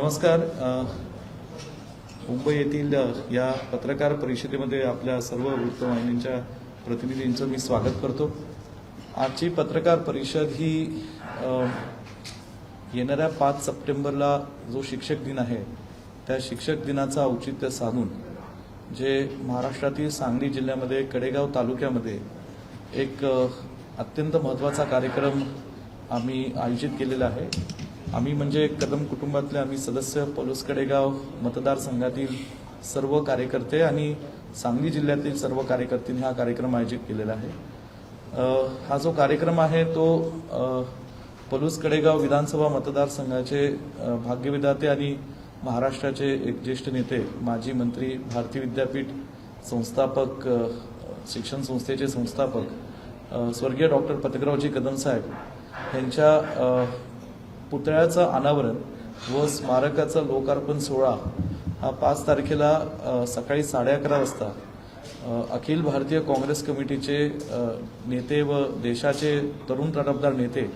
नमस्कार. मुंबई येथील या पत्रकार परिषदेमध्ये आपल्या सर्व वृत्तवाहिनींच्या प्रतिनिधींचं मी स्वागत करतो. आजची पत्रकार परिषद ही येणाऱ्या पाच सप्टेंबरला जो शिक्षक दिन आहे त्या शिक्षक दिनाचं औचित्य साधून जे महाराष्ट्रातील सांगली जिल्ह्यामध्ये कडेगाव तालुक्यामध्ये एक अत्यंत महत्त्वाचा कार्यक्रम आम्ही आयोजित केलेला आहे. आम्ही म्हणजे कदम कुटुंबातले आम्ही सदस्य पलूस कडेगाव मतदारसंघातील सर्व कार्यकर्ते आणि सांगली जिल्ह्यातील सर्व कार्यकर्त्यांनी हा कार्यक्रम आयोजित केलेला आहे. हा जो कार्यक्रम आहे तो पलूस कडेगाव विधानसभा मतदारसंघाचे भाग्यविधाते आणि महाराष्ट्राचे एक ज्येष्ठ नेते माजी मंत्री भारती विद्यापीठ संस्थापक शिक्षण संस्थेचे संस्थापक स्वर्गीय डॉक्टर पतकरावजी कदम साहेब यांच्या पुतळ्याचं अनावरण व स्मारकाचं लोकार्पण सोहळा हा पाच तारखेला सकाळी साडे अकरा वाजता अखिल भारतीय काँग्रेस कमिटीचे नेते व देशाचे तरुण तडफदार नेते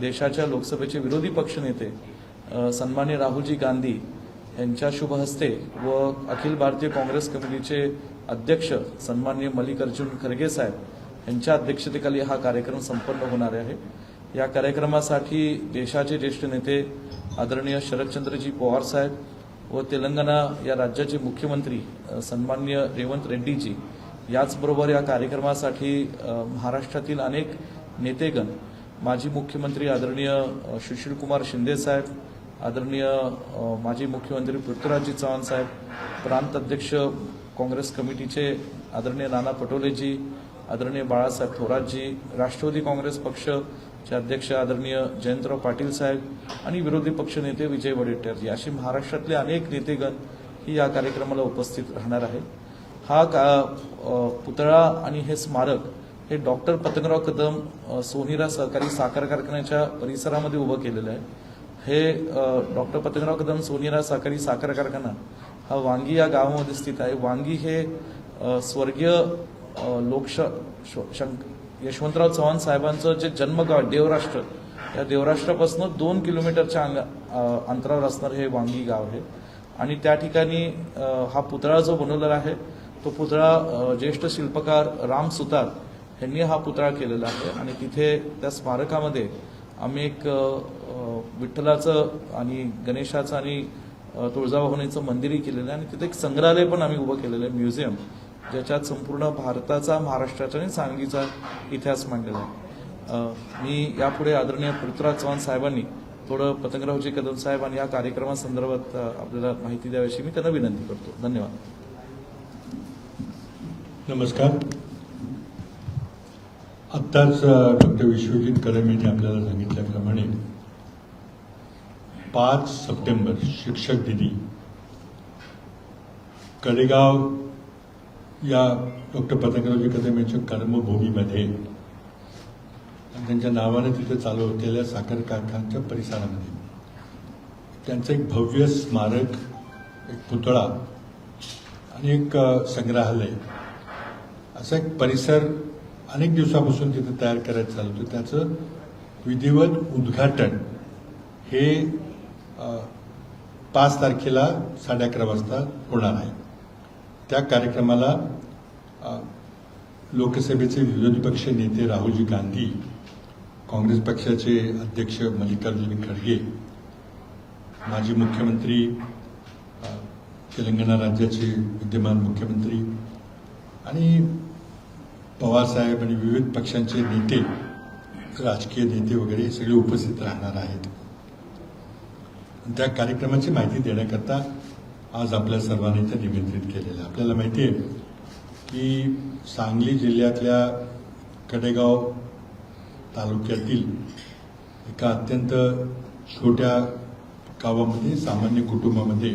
देशाच्या लोकसभेचे विरोधी पक्ष नेते अ, सन्मान्य राहुलजी गांधी यांच्या शुभ हस्ते व अखिल भारतीय काँग्रेस कमिटीचे अध्यक्ष सन्मान्य मल्लिकार्जुन खरगे साहेब यांच्या अध्यक्षतेखाली हा कार्यक्रम संपन्न होणार आहे. या कार्यक्रमासाठी देशाचे ज्येष्ठ नेते आदरणीय शरदचंद्रजी पवार साहेब व तेलंगणा या राज्याचे मुख्यमंत्री सन्मान्य रेवंत रेड्डीजी याचबरोबर या कार्यक्रमासाठी महाराष्ट्रातील अनेक नेतेगण माजी मुख्यमंत्री आदरणीय सुशीलकुमार शिंदे साहेब आदरणीय माजी मुख्यमंत्री पृथ्वीराजजी चव्हाण साहेब प्रांत अध्यक्ष काँग्रेस कमिटीचे आदरणीय नाना पटोलेजी आदरणीय बाळासाहेब थोरातजी राष्ट्रवादी काँग्रेस पक्ष चे अध्यक्ष आदरणीय जयंतराव पाटील साहेब आणि विरोधी पक्षनेते विजय वडेट्टीवारजी अशी महाराष्ट्रातले अनेक नेतेगण ही या कार्यक्रमाला उपस्थित राहणार आहेत. हा का पुतळा आणि हे स्मारक हे डॉक्टर पतंगराव कदम सोनीरा सहकारी साखर कारखान्याच्या परिसरामध्ये उभं केलेलं आहे. हे डॉक्टर पतंगराव कदम सोनीरा सहकारी साखर कारखाना हा वांगी या गावामध्ये स्थित आहे. वांगी हे स्वर्गीय अ, लोकश शंक यशवंतराव चव्हाण साहेबांचं जे जन्मगाव देवराष्ट्र या देवराष्ट्रापासून दोन किलोमीटरच्या अंगा अंतरावर असणारं हे वांगी गाव आहे. आणि त्या ठिकाणी हा पुतळा जो बनवलेला आहे तो पुतळा ज्येष्ठ शिल्पकार राम सुतार यांनी हा पुतळा केलेला आहे. आणि तिथे त्या स्मारकामध्ये आम्ही एक विठ्ठलाचं आणि गणेशाचं आणि तुळजाभवनीचं तुळजाभवानीचं मंदिरही केलेलं आहे. आणि तिथे एक संग्रहालय पण आम्ही उभं केलेलं आहे म्युझियम. ज्याच्यात संपूर्ण भारताचा महाराष्ट्राचा आणि सांगलीचा इतिहास मांडलेला आहे. मी यापुढे आदरणीय पृथ्वीराज चव्हाण साहेबांनी थोडं पतंगरावजी कदम साहेब आणि या कार्यक्रमासंदर्भात आपल्याला माहिती द्याविषयी मी त्यांना विनंती करतो. धन्यवाद. नमस्कार. आत्ताच डॉक्टर विश्वजित कदम यांनी आपल्याला सांगितल्याप्रमाणे पाच सप्टेंबर शिक्षक दिनी कडेगाव या डॉक्टर पतंगरावजी कदम यांच्या कर्मभूमीमध्ये आणि त्यांच्या नावाने तिथे चालू होतेल्या साखर कारखान्याच्या परिसरामध्ये. त्यांचं एक भव्य स्मारक एक पुतळा आणि एक संग्रहालय. असा एक परिसर अनेक दिवसापासून तिथे तयार करायचं चालू होतं. त्याचं विधिवत उद्घाटन हे पाच तारखेला साडे अकरा वाजता होणार आहे. त्या कार्यक्रमाला लोकसभेचे विरोधी पक्ष नेते राहुलजी गांधी काँग्रेस पक्षाचे अध्यक्ष मल्लिकार्जुन खडगे माजी मुख्यमंत्री तेलंगणा राज्याचे विद्यमान मुख्यमंत्री आणि पवारसाहेब आणि विविध पक्षांचे नेते राजकीय नेते वगैरे सगळे उपस्थित राहणार आहेत. त्या कार्यक्रमाची माहिती देण्याकरता आज आपल्या सर्वांनी इथे निमंत्रित केलेलं आहे. आपल्याला माहिती आहे की सांगली जिल्ह्यातल्या कडेगाव तालुक्यातील एका अत्यंत छोट्या गावामध्ये सामान्य कुटुंबामध्ये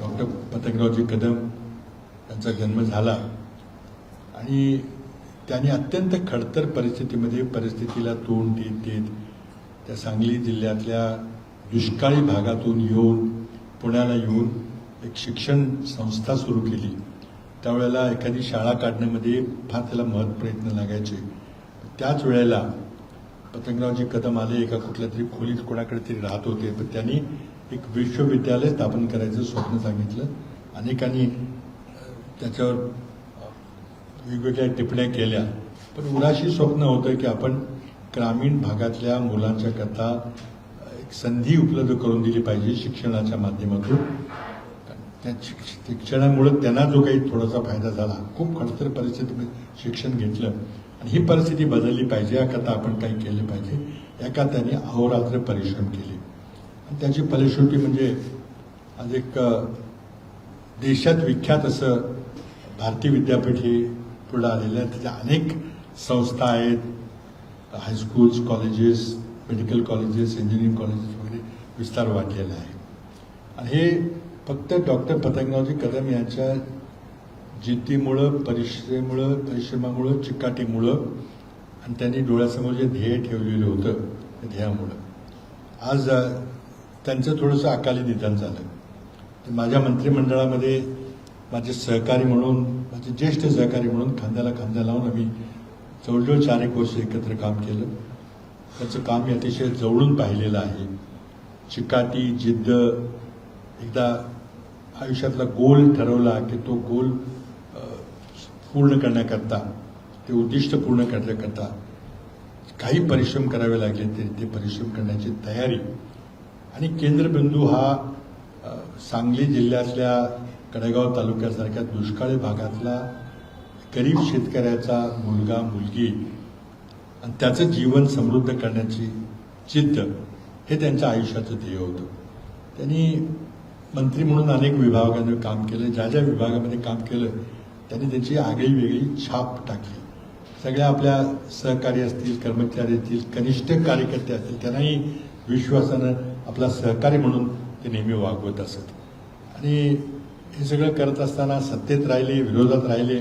डॉक्टर पतंगरावजी कदम यांचा जन्म झाला. आणि त्यांनी अत्यंत खडतर परिस्थितीमध्ये परिस्थितीला तोंड देत देत त्या सांगली जिल्ह्यातल्या दुष्काळी भागातून येऊन पुण्याला येऊन एक शिक्षण संस्था सुरू केली. त्यावेळेला एखादी शाळा काढण्यामध्ये फार त्याला महत् प्रयत्न लागायचे. त्याच वेळेला पतंगरावजी कदम आले एका कुठल्या तरी खोलीत कोणाकडे तरी राहत होते. पण त्यांनी एक विश्वविद्यालय स्थापन करायचं स्वप्न सांगितलं. अनेकांनी त्याच्यावर वेगवेगळ्या टिप्पण्या केल्या. पण उराशी स्वप्न होतं की आपण ग्रामीण भागातल्या मुलांच्या करता एक संधी उपलब्ध करून दिली पाहिजे शिक्षणाच्या माध्यमातून. त्या शिक्ष- शिक्षणामुळे त्यांना जो काही थोडासा फायदा झाला खूप खडतर परिस्थितीमध्ये शिक्षण घेतलं. आणि ही परिस्थिती बदलली पाहिजे याकरता आपण काही केलं पाहिजे. याकरता त्यांनी अहोरात्र परिश्रम केले. आणि त्याची फलश्रुती म्हणजे आज एक देशात विख्यात असं भारतीय विद्यापीठ हे पुढं आलेलं आहे. त्याच्या अनेक संस्था आहेत. High schools colleges medical colleges engineering colleges वगैरे विस्तार वाढलेला आहे. आणि हे फक्त डॉक्टर पतंगरावजी कदम यांच्या जिद्दीमुळं परिश्रमेमुळं परिश्रमामुळं चिकाटीमुळं आणि त्यांनी डोळ्यासमोर जे ध्येय ठेवलेलं होतं त्या ध्येयामुळं. आज त्यांचं थोडंसं अकाली निधन झालं. तर माझ्या मंत्रिमंडळामध्ये माझे सहकारी म्हणून माझे ज्येष्ठ सहकारी म्हणून खांद्याला खांदा लावून आम्ही जवळजवळ चार एक वर्ष एकत्र काम केलं. त्याचं काम मी अतिशय जवळून पाहिलेलं आहे. चिकाटी जिद्द एकदा आयुष्यातला गोल ठरवला की तो गोल पूर्ण करण्याकरता ते उद्दिष्ट पूर्ण करण्याकरता काही परिश्रम करावे लागले तरी ते परिश्रम करण्याची तयारी. आणि केंद्रबिंदू हा सांगली जिल्ह्यातल्या कडेगाव तालुक्यासारख्या दुष्काळी भागातला गरीब शेतकऱ्याचा मुलगा मुलगी आणि त्याचं जीवन समृद्ध करण्याची जिद्द हे त्यांच्या आयुष्याचं ध्येय होतं. त्यांनी मंत्री म्हणून अनेक विभागांवर काम केलं ज्या ज्या विभागामध्ये काम केलं त्यांनी त्यांची आगळी वेगळी छाप टाकली. सगळ्या आपल्या सहकारी असतील कर्मचारी असतील कनिष्ठ कार्यकर्ते असतील त्यांनाही विश्वासानं आपला सहकारी म्हणून ते नेहमी वागवत असत. आणि हे सगळं करत असताना सत्तेत राहिले विरोधात राहिले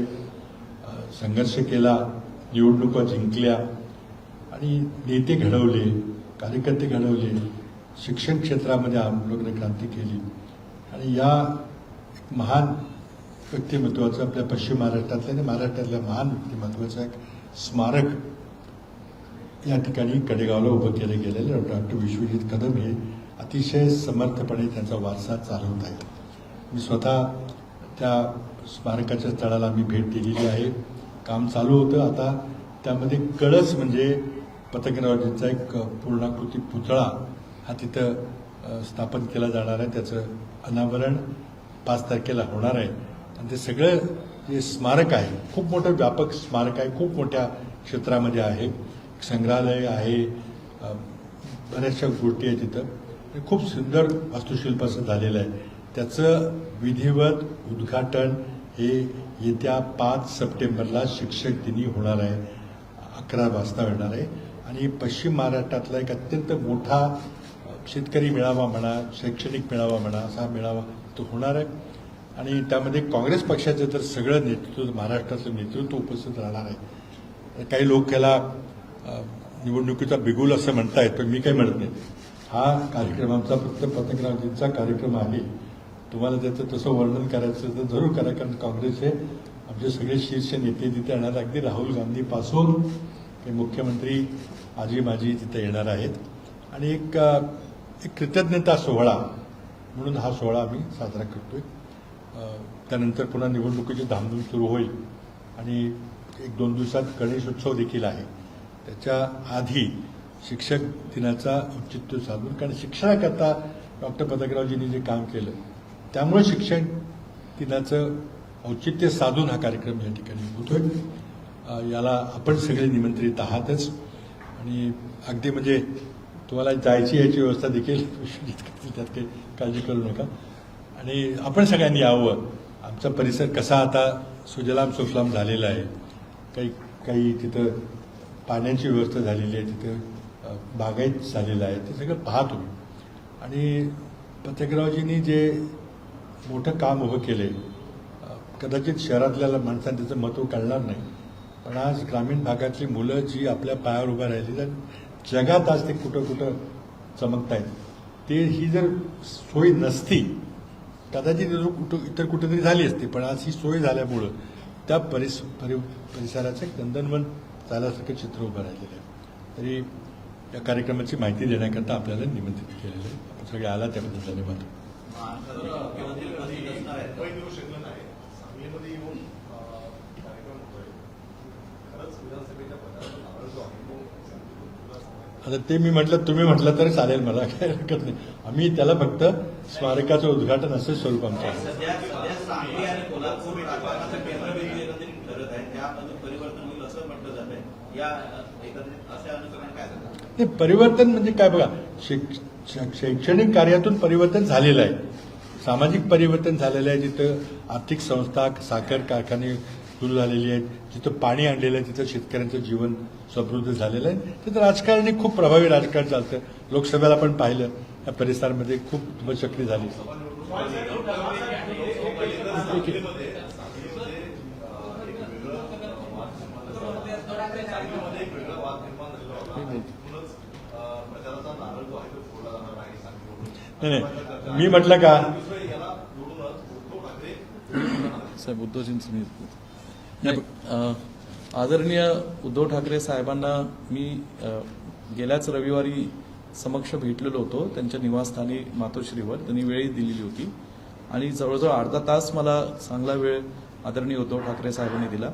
संघर्ष केला निवडणुका जिंकल्या आणि नेते घडवले कार्यकर्ते घडवले शिक्षण क्षेत्रामध्ये आंदोलन क्रांती केली. आणि या एक महान व्यक्तिमत्वाचं आपल्या पश्चिम महाराष्ट्रातल्या आणि महाराष्ट्रातल्या महान व्यक्तिमत्वाचं एक स्मारक या ठिकाणी कडेगावला उभं केलं गेलेलं डॉक्टर विश्वजित कदम हे अतिशय समर्थपणे त्यांचा वारसा चालवत आहेत. मी स्वतः त्या स्मारकाच्या स्थळाला मी भेट दिलेली आहे. काम चालू होतं. आता त्यामध्ये कळस म्हणजे पतंगरावजींचा एक पूर्णाकृती पुतळा हा तिथं स्थापन केला जाणार आहे. त्याचं अनावरण पाच तारखेला होणार आहे. आणि ते सगळं जे स्मारक आहे खूप मोठं व्यापक स्मारक आहे खूप मोठ्या क्षेत्रामध्ये आहे. संग्रहालय आहे. बऱ्याचशा गोष्टी आहेत तिथं. खूप सुंदर वास्तुशिल्प असं झालेलं आहे. त्याचं विधिवत उद्घाटन हे येत्या पाच सप्टेंबरला शिक्षक दिनी होणार आहे. अकरा वाजता होणार आहे. आणि पश्चिम महाराष्ट्रातला एक अत्यंत मोठा शेतकरी मेळावा म्हणा शैक्षणिक मेळावा म्हणा असा मेळावा तो होणार आहे. आणि त्यामध्ये काँग्रेस पक्षाचं तर सगळं नेतृत्व महाराष्ट्राचं नेतृत्व उपस्थित राहणार आहे. काही लोक याला निवडणुकीचा बिगुल असं म्हणतायत पण मी काही म्हणत नाही. हा कार्यक्रम आमचा फक्त पतंगरावजींचा कार्यक्रम आहे. तुम्हाला त्याचं तसं वर्णन करायचं तर जरूर करा कारण काँग्रेस हे आमचे सगळे शीर्ष नेते तिथे येणार अगदी राहुल गांधीपासून ते मुख्यमंत्री आजी माजी तिथे येणार आहेत. आणि एक एक कृतज्ञता सोहळा म्हणून हा सोहळा आम्ही साजरा करतोय. त्यानंतर पुन्हा निवडणुकीची धामधूम सुरू होईल आणि एक दोन दिवसात गणेशोत्सव देखील आहे. त्याच्या आधी शिक्षक दिनाचा औचित्य साधून कारण शिक्षणाकरता डॉक्टर पदकरावजींनी जे काम केलं त्यामुळे शिक्षण दिनाचं औचित्य साधून हा कार्यक्रम या ठिकाणी होतोय. याला आपण सगळे निमंत्रित आहातच. आणि अगदी म्हणजे तुम्हाला जायची याची व्यवस्था देखील त्यात काही काळजी करू नका. आणि आपण सगळ्यांनी यावं. आमचा परिसर कसा आता सुजलाम सुफलाम झालेला आहे. काही काही तिथं पाण्याची व्यवस्था झालेली आहे तिथं बागायत झालेलं आहे ते सगळं पाहत तुम्ही आणि पतंगरावजींनी जे मोठं काम उभं केले कदाचित शहरातल्या माणसांनी त्याचं महत्त्व कळणार नाही. पण आज ग्रामीण भागातली मुलं जी आपल्या पायावर उभं राहिली तर जगात आज ते कुठं कुठं चमकतायत. ते ही जर सोय नसती कदाचित कुठं इतर कुठेतरी झाली असती पण आज ही सोय झाल्यामुळं त्या परिस परि परिसराचं एक नंदनवन झाल्यासारखं चित्र उभं राहिलेलं आहे. तरी या कार्यक्रमाची माहिती देण्याकरता आपल्याला निमंत्रित केलेलं आहे. आपण सगळे आला त्याबद्दल धन्यवाद मुंबई देऊ शकलं नाही सांगलीमध्ये येऊन अं, कार्यक्रम होतोय खरंच विधानसभेच्या पदाचा नारळ जो आहे तो तुला सांगायचं आता ते मी म्हटलं तुम्ही म्हटलं तरी चालेल मला काही हरकत नाही. आम्ही त्याला फक्त स्मारकाचं उद्घाटन असं स्वरूप आमचं काय नाही परिवर्तन म्हणजे काय बघा शैक्षणिक कार्यातून परिवर्तन झालेलं आहे. सामाजिक परिवर्तन झालेलं आहे जिथं आर्थिक संस्था साखर कारखाने सुरू झालेली आहेत जिथं पाणी आणलेलं आहे तिथं शेतकऱ्यांचं जीवन समृद्ध झालेलं आहे. तिथं राजकारणी खूप प्रभावी राजकारण चालतं लोकसभेला पण पाहिलं. या परिसरामध्ये खूप सक्रिय झाली. नाही नाही. मी म्हटलं का? साहेब उद्धवजींचं मी आदरणीय उद्धव ठाकरे साहेबांना मी गेल्याच रविवारी समक्ष भेटलेलो होतो. त्यांच्या निवासस्थानी मातोश्रीवर. त्यांनी वेळही दिलेली होती. आणि जवळजवळ अर्धा तास मला चांगला वेळ आदरणीय उद्धव ठाकरे साहेबांनी दिला.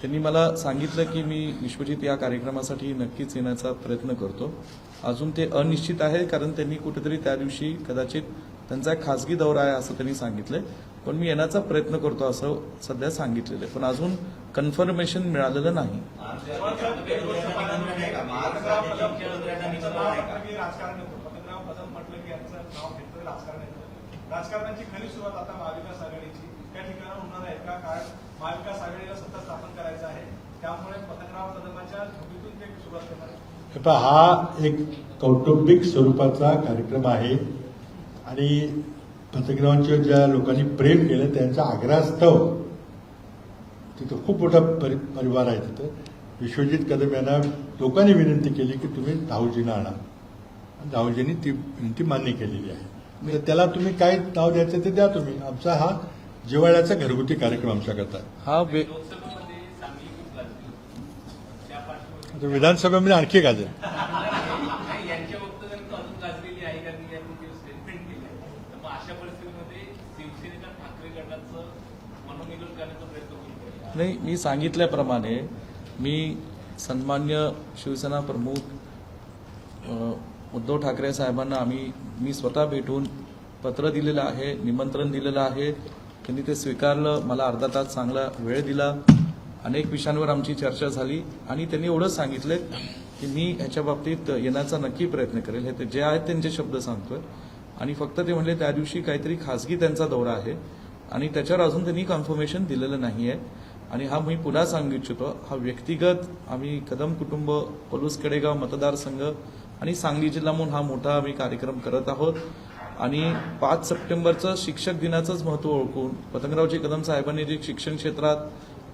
त्यांनी मला सांगितलं की मी विश्वजित या कार्यक्रमासाठी नक्कीच येण्याचा प्रयत्न करतो. अजून ते अनिश्चित आहे कारण त्यांनी कुठेतरी त्या दिवशी कदाचित त्यांचा एक खासगी दौरा आहे असं त्यांनी सांगितलंय. पण मी येण्याचा प्रयत्न करतो असं सध्या सांगितलेलं आहे. पण अजून कन्फर्मेशन मिळालेलं नाही. राजकारणाची खरी सुरुवात आता महाविकास आघाडीची. त्या ठिकाणी होणार आहे का? कारण महाविकास आघाडीला सत्ता स्थापन करायचं आहे. त्यामुळे पतंगराव कदमाच्या झोपीतून ते सुरुवात करणार आहे. पहा, हा एक कौटुंबिक स्वरूपाचा कार्यक्रम आहे. आणि पत्रकारांच्या ज्या लोकांनी प्रेम केलं त्यांच्या आग्रहास्तव तिथं खूप मोठा परि परिवार आहे तिथं. विश्वजित कदम यांना लोकांनी विनंती केली की तुम्ही राहुलजींना आणा. आणि राहुलजींनी ती विनंती मान्य केलेली आहे. तर त्याला तुम्ही काय नाव द्यायचं ते द्या तुम्ही. आमचा हा जिवाळ्याचा घरगुती कार्यक्रम आमच्याकरता. हा वे लोकसभेमध्ये चांगली खूप गाजली होती त्या पार्श्वभूमीवर आता विधानसभेमध्ये आणखी गाजेल नाही, यांच्या वक्तव्यात अजून गाजलेली आहे का मी आपण जे स्टेटमेंट केलं तर मग अशा परिस्थितीमध्ये शिवसेनेच्या ठाकरे गटाचं मनोनिवेदन करण्याचा प्रयत्न होईल नाही मी सांगितल्याप्रमाणे मी सन्मान्य शिवसेना प्रमुख उद्धव ठाकरे साहेबांना आम्ही मी स्वतः भेटून पत्र दिलेलं आहे निमंत्रण दिलेलं आहे. त्यांनी ते स्वीकारलं मला अर्धा तास चांगला वेळ दिला. अनेक विषयांवर आमची चर्चा झाली आणि त्यांनी एवढंच सांगितलं की मी ह्याच्या बाबतीत येण्याचा नक्की प्रयत्न करेल. हे ते जे आहेत त्यांचे शब्द सांगतोय. आणि फक्त ते म्हणले त्या दिवशी काहीतरी खासगी त्यांचा दौरा आहे आणि त्याच्यावर अजून त्यांनी कन्फर्मेशन दिलेलं नाही आहे आणि हा मी पुन्हा सांगू इच्छितो हा व्यक्तिगत आम्ही कदम कुटुंब पलूस कडेगाव मतदारसंघ आणि सांगली जिल्हा म्हणून हा मोठा आम्ही कार्यक्रम करत आहोत. आणि पाच सप्टेंबरचं शिक्षक दिनाचंच महत्त्व ओळखून पतंगरावजी कदम साहेबांनी जे शिक्षण क्षेत्रात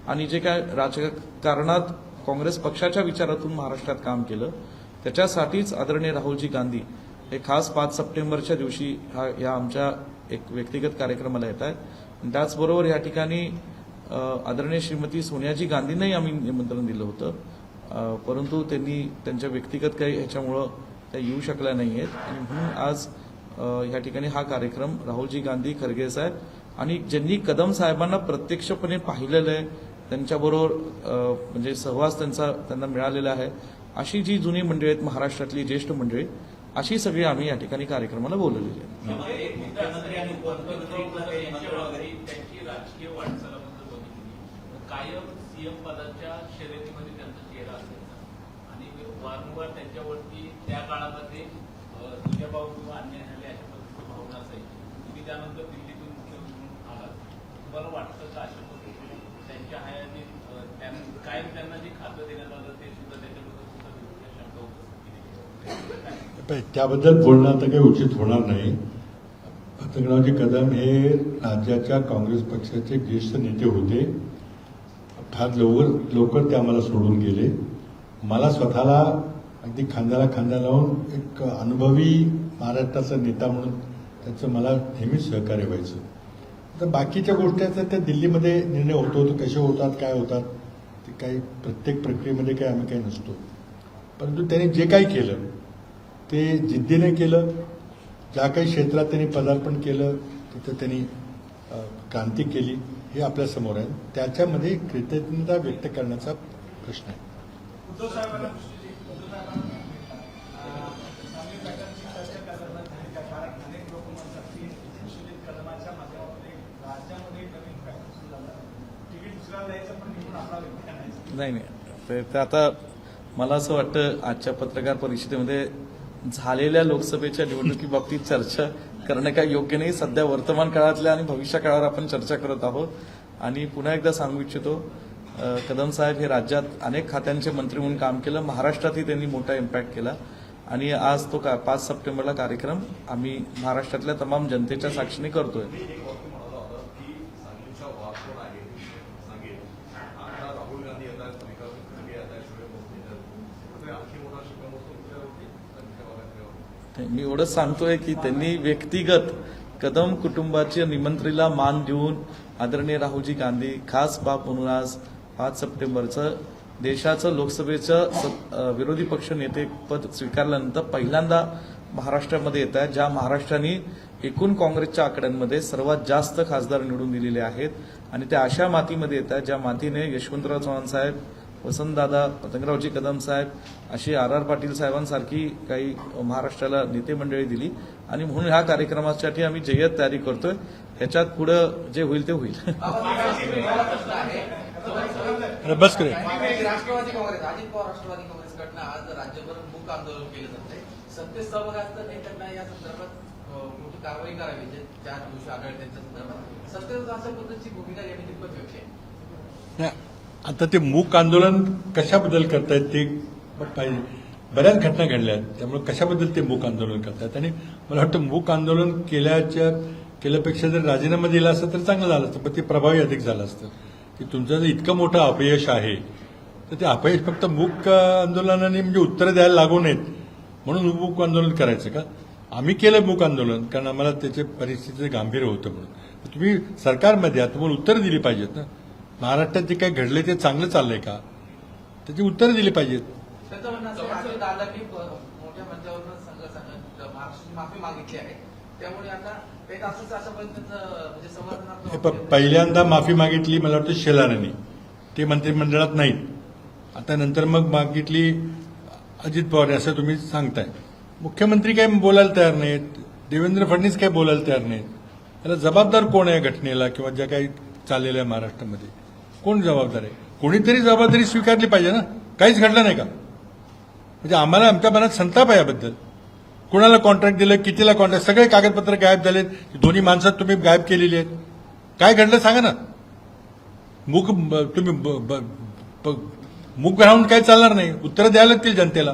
आणि जे काय राजकारणात काँग्रेस पक्षाच्या विचारातून महाराष्ट्रात काम केलं त्याच्यासाठीच आदरणीय राहुलजी गांधी हे खास पाच सप्टेंबरच्या दिवशी हा या आमच्या एक व्यक्तिगत कार्यक्रमाला येत आहेत. त्याचबरोबर या ठिकाणी आदरणीय श्रीमती सोनियाजी गांधींनाही आम्ही निमंत्रण दिलं होतं. परंतु त्यांनी त्यांच्या व्यक्तिगत काही ह्याच्यामुळं त्या येऊ शकल्या नाही आहेत आणि म्हणून आज ह्या ठिकाणी हा कार्यक्रम राहुलजी गांधी खरगे साहेब आणि ज्यांनी कदम साहेबांना प्रत्यक्षपणे पाहिलेलं आहे त्यांच्याबरोबर म्हणजे सहवास त्यांचा त्यांना मिळालेला आहे. अशी जी जुनी मंडळी आहेत महाराष्ट्रातली ज्येष्ठ मंडळी अशी सगळी आम्ही या ठिकाणी कार्यक्रमाला बोलवलेली आहे. कायम सीएम पदाच्या शर्यतीमध्ये त्यांचा चेहरा असायचा आणि वारंवार त्यांच्यावरती त्या काळामध्ये अं, तुझ्याभाऊ किंवा अन्याय झाले अशा पद्धतीची भावना असायची. तुम्ही त्यानंतर दिल्लीतून मुख्यमंत्री म्हणून आलात. तुम्हाला वाटतं का अशा पद्धतीने त्यांच्या हयाने त्यां- कायम त्यांना जे खातं देण्यात आलं ते सुद्धा त्याच्याबद्दल सुद्धा शंका उपस्थित केली त्याबद्दल बोलणं आता काही उचित होणार नाही. पतंगरावजी कदम हे राज्याच्या काँग्रेस पक्षाचे ज्येष्ठ नेते होते. फार लवकर लवकर ते आम्हाला सोडून गेले. मला स्वतःला अगदी खांद्याला खांदा लावून एक अनुभवी महाराष्ट्राचा नेता म्हणून त्याचं मला नेहमीच सहकार्य व्हायचं. तर बाकीच्या गोष्टीचा त्या दिल्लीमध्ये निर्णय होतो तो कसे होतात काय होतात ते काही प्रत्येक प्रक्रियेमध्ये काही आम्ही काही नसतो. परंतु त्याने जे काही केलं ते जिद्दीने केलं ज्या काही क्षेत्रात त्यांनी पदार्पण केलं तिथं त्यांनी क्रांती केली. हे आपल्यासमोर आहे. त्याच्यामध्ये कृतज्ञता व्यक्त करण्याचा प्रश्न आहे. नाही? नाही ते आता मला असं वाटतं आजच्या पत्रकार परिषदेमध्ये झालेल्या लोकसभेच्या निवडणुकीबाबतीत चर्चा करणं काय योग्य नाही सध्या वर्तमान काळातल्या आणि भविष्य काळावर आपण चर्चा करत आहोत. आणि पुन्हा एकदा सांगू इच्छितो कदम साहेब हे राज्यात अनेक खात्यांचे मंत्री म्हणून काम केलं महाराष्ट्रातही त्यांनी मोठा इम्पॅक्ट केला. आणि आज तो का पाच सप्टेंबरला कार्यक्रम आम्ही महाराष्ट्रातल्या तमाम जनतेच्या साक्षीने करतोय मी एक वाक्य म्हणालो होतं की सांगलीचा वाद कोण आहे सांगेल आता राहुल गांधी येतात मल्लिकार्जुन खरगे येतात शोएब मोदी येतात कुठेतरी आणखी मोठा शिक्कामोर्तब तुमच्यावरती त्यांच्या भागातल्यावर ते- मी एवढंच सांगतोय की त्यांनी व्यक्तिगत कदम कुटुंबाच्या निमंत्रीला मान देऊन आदरणीय राहुलजी गांधी खास बाब म्हणून आज पाच सप्टेंबरचं देशाचं लोकसभेचं स- विरोधी पक्ष नेते पद स्वीकारल्यानंतर पहिल्यांदा महाराष्ट्रामध्ये येत आहे ज्या महाराष्ट्राने एकूण काँग्रेसच्या आकड्यांमध्ये सर्वात जास्त खासदार निवडून दिलेले आहेत आणि त्या अशा मातीमध्ये येत आहेत ज्या मातीने यशवंतराव चव्हाण साहेब वसंतदादा पतंगरावजी कदम साहेब अशी आर आर पाटील साहेबांसारखी काही महाराष्ट्राला नेते मंडळी दिली. आणि म्हणून ह्या कार्यक्रमासाठी आम्ही जय्यत तयारी करतोय. ह्याच्यात पुढं जे होईल ते होईल. बस राष्ट्रवादी काँग्रेस अजित पवार राष्ट्रवादी काँग्रेसकडनं आज राज्यभर मूक आंदोलन केलं जात आहे सत्तेत सहभाग असताना त्यांना या संदर्भात मोठी कारवाई करावी जे ज्या दिवशी आढळ त्यांच्या संदर्भात. सत्तेत पद्धतीची भूमिका यांनी कितपत योग्य आहे आता ते मूक आंदोलन कशाबद्दल करतायत ते पाहिजे बऱ्याच घटना घडल्या आहेत त्यामुळे कशाबद्दल ते मूक आंदोलन करतायत? आणि मला वाटतं मूक आंदोलन केल्याच्या केल्यापेक्षा जर राजीनामा दिला असतं तर चांगलं झालं असतं पण ते प्रभावी अधिक झालं असतं. की तुमचं जर इतकं मोठं अपयश आहे तर ते अपयश फक्त मूक आंदोलनाने म्हणजे उत्तरं द्यायला लागू नयेत. म्हणून मूक आंदोलन करायचं का? आम्ही केलं मूक आंदोलन कारण आम्हाला त्याचे परिस्थितीचं गांभीर्य होतं म्हणून. तुम्ही सरकारमध्ये आहात तुम्हाला उत्तरं दिली पाहिजेत ना. महाराष्ट्रात जे काही घडले ते चांगलं चाललंय का? त्याची उत्तरं दिली पाहिजेत. हे प- पहिल्यांदा माफी मागितली मला वाटतं शेलारांनी. ते मंत्रिमंडळात नाहीत. आता नंतर मग मागितली अजित पवार असं तुम्ही सांगताय. मुख्यमंत्री काय बोलायला तयार नाहीत. देवेंद्र फडणवीस काय बोलायला तयार नाहीत. याला जबाबदार कोण आहे या घटनेला किंवा ज्या काही चाललेल्या आहे महाराष्ट्रामध्ये? कोण जबाबदार आहे? कोणीतरी जबाबदारी स्वीकारली पाहिजे ना? काहीच घडलं नाही का? म्हणजे आम्हाला आमच्या मनात संताप आहे याबद्दल. कुणाला कॉन्ट्रॅक्ट दिलं कितीला कॉन्ट्रॅक्ट सगळे कागदपत्र गायब झालेत. दोन्ही माणसात तुम्ही गायब केलेली आहेत. काय घडलं सांगा ना. मूक तुम्ही ब- ब- मूक राहून काय चालणार नाही. उत्तर द्यायला लागतील जनतेला.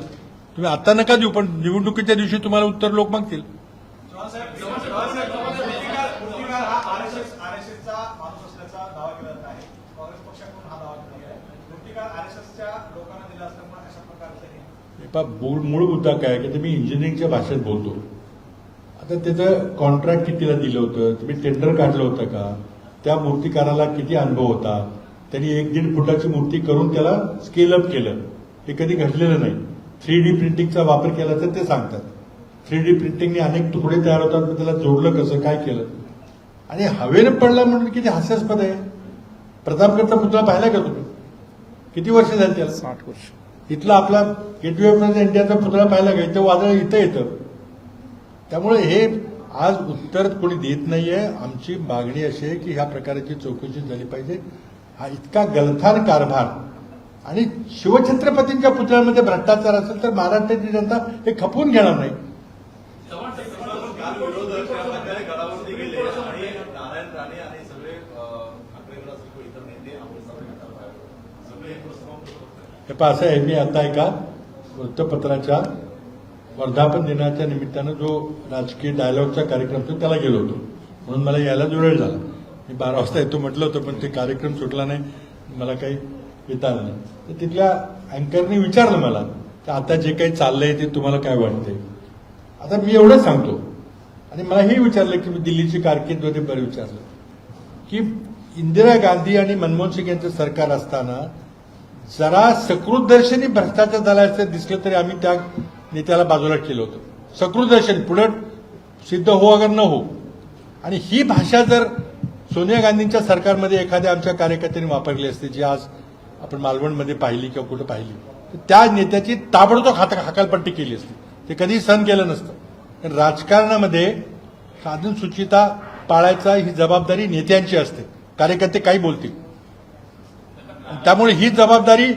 तुम्ही आता नका देऊ पण निवडणुकीच्या दिवशी तुम्हाला उत्तर लोक मागतील चव्हाण साहेब चव्हाण साहेब, मूर्तिकार मूर्तिकार हा आरएसएस आरएसएसचा माणूस असल्याचा दावा केला जात आहे काँग्रेस पक्षाकडून हा दावा केला गेला आहे मूर्तिकार आरएसएसच्या लोकांना दिला असल्यामुळे अशा प्रकारचं हे हे पहा, मूळ मूळ मुद्दा काय की तुम्ही इंजिनिअरिंगच्या भाषेत बोलतो. आता त्याचं कॉन्ट्रॅक्ट कितीला दिलं होतं? तुम्ही टेंडर काढलं होतं का? त्या मूर्तिकाराला किती अनुभव होता? त्यांनी एक दीड फुटाची मूर्ती करून त्याला स्केल अप केलं. हे कधी घडलेलं नाही. थ्री डी प्रिंटिंगचा वापर केला तर ते सांगतात. थ्री डी प्रिंटिंगने अनेक तुकडे तयार होतात मग त्याला जोडलं कसं? काय केलं? आणि हवेनं पडला म्हणून किती हास्यास्पद आहे. प्रतापगडचा पुतळा पाहिला का तुम्ही? किती वर्ष झाली त्याला? साठ वर्ष. इथला आपला गेटवे ऑफ इंडियाचा पुतळा पाहायला गेलं इथं वादळ इथं येतं. त्यामुळे हे आज उत्तर कोणी देत नाहीये. आमची मागणी अशी आहे की ह्या प्रकारची चौकशी झाली पाहिजे. हा इतका गलथान कारभार आणि शिवछत्रपतींच्या पुतळ्यामध्ये भ्रष्टाचार असेल तर महाराष्ट्राची जनता हे खपवून घेणार नाही चव्हाण साहेब, काल विरोधक त्या प्रकारे गडावरती गेले आणि नारायण राणे आणि सगळे अं, ठाकरे गट असेल किंवा इतर नेते अमृतसर गटात सगळे एक प्रस्ताव हे पहा असं आहे मी आता एका वृत्तपत्राच्या वर्धापन दिनाच्या निमित्तानं जो राजकीय डायलॉगचा कार्यक्रम तो त्याला गेलो होतो. म्हणून मला यायला वेळ झाला. मी बारा वाजता येतो म्हटलं होतं पण ते कार्यक्रम सुटला नाही. मला काही येता आलं नाही. तर तिथल्या अँकरने विचारलं मला तर आता जे काही चाललंय ते तुम्हाला काय वाटतंय? आता मी एवढंच सांगतो. आणि मला हे विचारलं की मी दिल्लीची कारकीर्दमध्ये बरं विचारलं. की इंदिरा गांधी आणि मनमोहन सिंग यांचं सरकार असताना जरा सकृतदर्शनी भ्रष्टाचार झाला असं दिसलं तरी आम्ही त्या नेत्याला बाजूला केलं होतं. सकृतदर्शन पुढे सिद्ध हो अगर न हो. आणि ही भाषा जर सोनिया गांधींच्या सरकारमध्ये एखाद्या आमच्या कार्यकर्त्यांनी वापरली असते जी आज आपण मालवणमध्ये पाहिली किंवा कुठं पाहिली तर त्या नेत्याची ताबडतोब हात हकालपट्टी केली असती. ते कधीही सहन केलं नसतं. कारण राजकारणामध्ये साधन सुचिता पाळायचा ही जबाबदारी नेत्यांची असते. कार्यकर्ते काही बोलतील. त्यामुळे ही जबाबदारी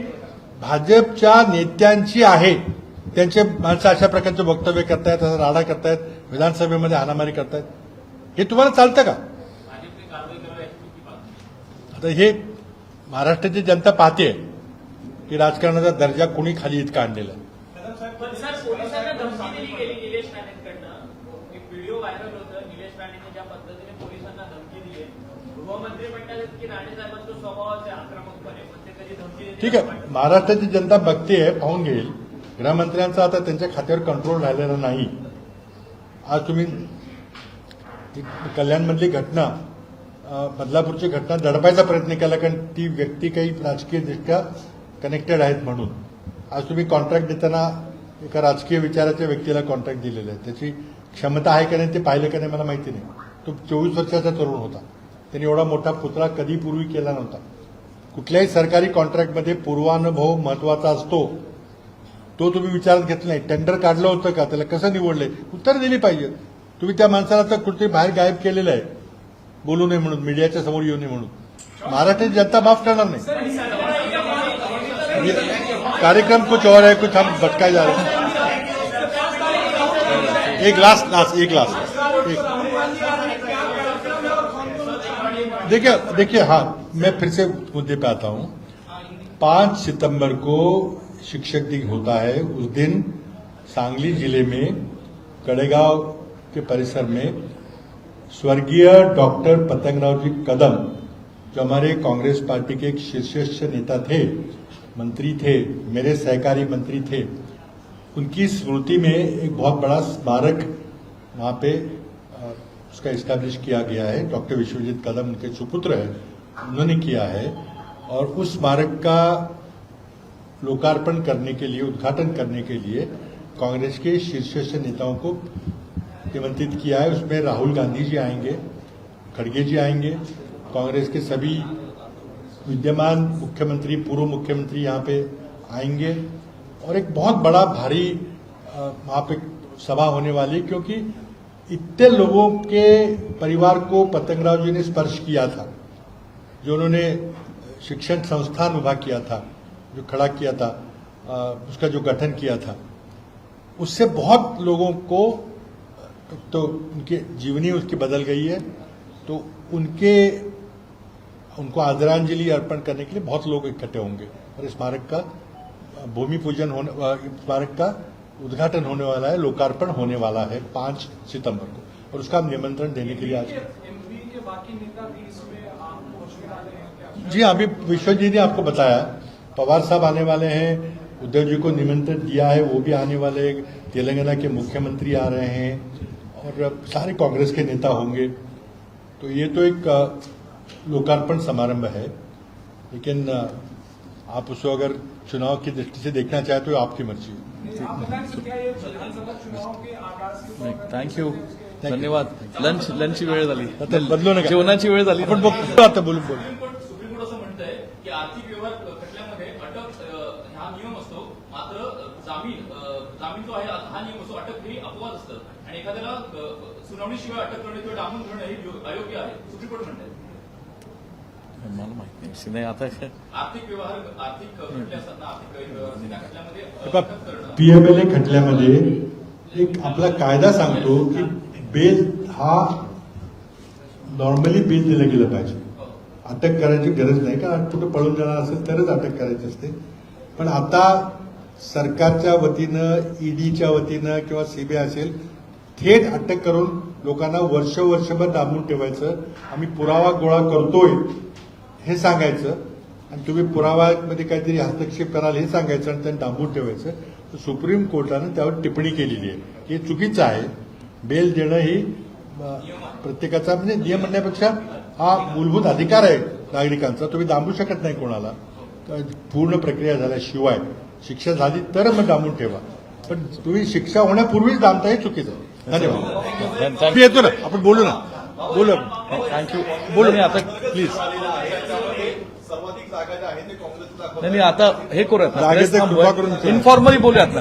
भाजपच्या नेत्यांची आहे. त्यांचे माणसं अशा प्रकारचे वक्तव्य करतायत असा राडा करतायत विधानसभेमध्ये हाणामारी करतायत. हे तुम्हाला चालतं का? आता हे महाराष्ट्राची जनता पाहते की राजकारणाचा दर्जा कोणी खाली इतका आणलेला आहे. कदम साहेब पण सर पोलिसांना धमकी दिली गेली निलेश राणेंकडनं एक व्हिडिओ व्हायरल होतं निलेश राणेने ज्या पद्धतीने पोलिसांना धमकी दिली आहे. गृहमंत्री म्हणतात की राणे साहेबांचा स्वभावाचे आक्रमकपणे पण ते कधी धमकी देत ठीक आहे. महाराष्ट्राची जनता बघते आहे पाहून घेईल. गृहमंत्र्यांचा आता त्यांच्या खात्यावर कंट्रोल राहिलेला नाही. आज तुम्ही कल्याणमधली घटना बदलापूरची घटना दडपायचा प्रयत्न केला कारण ती व्यक्ती काही राजकीयदृष्ट्या कनेक्टेड आहेत म्हणून. आज तुम्ही कॉन्ट्रॅक्ट देताना एका राजकीय विचाराच्या व्यक्तीला कॉन्ट्रॅक्ट दिलेलं आहे. त्याची क्षमता आहे का नाही ते पाहिलं का नाही मला माहिती नाही. तो चोवीस वर्षाचा तरुण होता. त्यांनी एवढा मोठा पुतळा कधी पूर्वी केला नव्हता. कुठल्याही सरकारी कॉन्ट्रॅक्टमध्ये पूर्वानुभव महत्त्वाचा असतो. तो तुम्ही विचारात घेतला नाही. टेंडर काढलं होतं का? त्याला कसं निवडलंय? उत्तर दिली पाहिजे. तुम्ही त्या माणसाला तर कुठे बाहेर गायब केलेलं आहे. बोलू नये म्हणून मीडियाच्या समोर येऊ नये म्हणून. महाराष्ट्राची जनता माफ करणार नाही. कार्यक्रम कुछ और है कुछ हम भटकाए जा रहे हैं। एक लास्ट लास्ट एक लास्ट एक देखिए देखिए हाँ मैं फिर से मुद्दे पे आता हूँ। पाँच सितंबर को शिक्षक दिन होता है। उस दिन सांगली ज़िले में, कड़ेगांव के परिसर में स्वर्गीय डॉक्टर पतंगराव जी कदम, जो हमारे कांग्रेस पार्टी के एक शीर्षस्थ नेता थे, मंत्री थे, मेरे सहकारी मंत्री थे, उनकी स्मृति में एक बहुत बड़ा स्मारक वहाँ पे उसका इस्टेब्लिश किया गया है। डॉक्टर विश्वजीत कदम उनके सुपुत्र हैं, उन्होंने किया है और उस स्मारक का लोकार्पण करने के लिए, उद्घाटन करने के लिए कांग्रेस के शीर्षस्थ नेताओं को निमंत्रित किया है। उसमें राहुल गांधी जी आएँगे, खड़गे जी आएँगे। कांग्रेस के सभी विद्यमान मुख्यमंत्री, पूर्व मुख्यमंत्री यहाँ पे आएँगे। और एक बहुत बड़ा भारी वहाँ पे सभा होने वाली क्योंकि इतने लोगों के परिवार को पतंगराव जी ने स्पर्श किया था, जो उन्होंने शिक्षण संस्थान उभा किया था, जो खड़ा किया था उसका जो गठन किया था, उससे बहुत लोगों को तो उनके जीवनी उसकी बदल गई है तो उनके, उनको आदरांजलि अर्पण करने के लिए बहुत लोग इकट्ठे होंगे और स्मारक का, भूमि पूजन होने स्मारक का उद्घाटन होने वाला है लोकार्पण होने वाला है पाँच सितंबर को। और उसका हम निमंत्रण देने के लिए आज हैं जी हाँ, अभी विश्वजीत ने आपको बताया। पवार साहब आने वाले हैं उद्धव जी को निमंत्रण दिया है वो भी आने वाले हैं। तेलंगाना के मुख्यमंत्री आ रहे हैं और सारे कांग्रेस के नेता होंगे। तो ये तो एक लोकार्पण समारंभ है। लेकिन आप उसको अगर चुनाव की दृष्टि से देखना चाहे तो आपकी मर्ज़ी है थँक्यू. धन्यवाद. लंच लंचची वेळ झाली. बदलू नका. जेवणाची वेळ झाली. आपण बघतो. आता बोलून बोलू. सुप्रीम कोर्ट सुप्रीम कोर्ट असं म्हणतंय की आर्थिक व्यवहार खटल्यामध्ये अटक हा नियम असतो. मात्र जामीन जामीन जो आहे हा नियम असतो. अटक ही अपवाद असतं. आणि एखाद्याला सुनावणीशिवाय अटक करणे किंवा डांबून धरणं हे अयोग्य आहे. सुप्रीम कोर्ट म्हणतंय. मला माहिती नाही नाही आता आर्थिक व्यवहार आर्थिक बघा, पीएमएलए खटल्यामध्ये एक आपला कायदा सांगतो की बेल हा नॉर्मली बेल दिलं गेलं पाहिजे. अटक करायची गरज नाही. कारण कुठं पळून जाणार असेल तरच अटक करायची असते. पण आता सरकारच्या वतीनं ईडीच्या वतीनं किंवा सीबीआय असेल थेट अटक करून लोकांना वर्ष वर्षभर दाबून ठेवायचं. आम्ही पुरावा गोळा करतोय. हे सांगायचं आणि तुम्ही पुराव्यामध्ये काहीतरी हस्तक्षेप कराल हे सांगायचं आणि त्यांना डांबून ठेवायचं तर सुप्रीम कोर्टानं त्यावर टिप्पणी केलेली आहे. हे चुकीचं आहे. बेल देणं ही प्रत्येकाचा म्हणजे नियम म्हणण्यापेक्षा हा मूलभूत अधिकार आहे नागरिकांचा. तुम्ही दांबू शकत नाही कोणाला. पूर्ण प्रक्रिया झाल्याशिवाय शिक्षा झाली तर मग दांबून ठेवा. पण तुम्ही शिक्षा होण्यापूर्वीच दामता हे चुकीचं. आहे धन्यवाद येतो ना. आपण बोलू ना. बोलू. थँक्यू बोलू आता प्लीज सर्वाधिक जागा ज्या आहेत ते काँग्रेसला दाखवतात नाही आता हे करूयात. इन्फॉर्मली बोलूयात ना.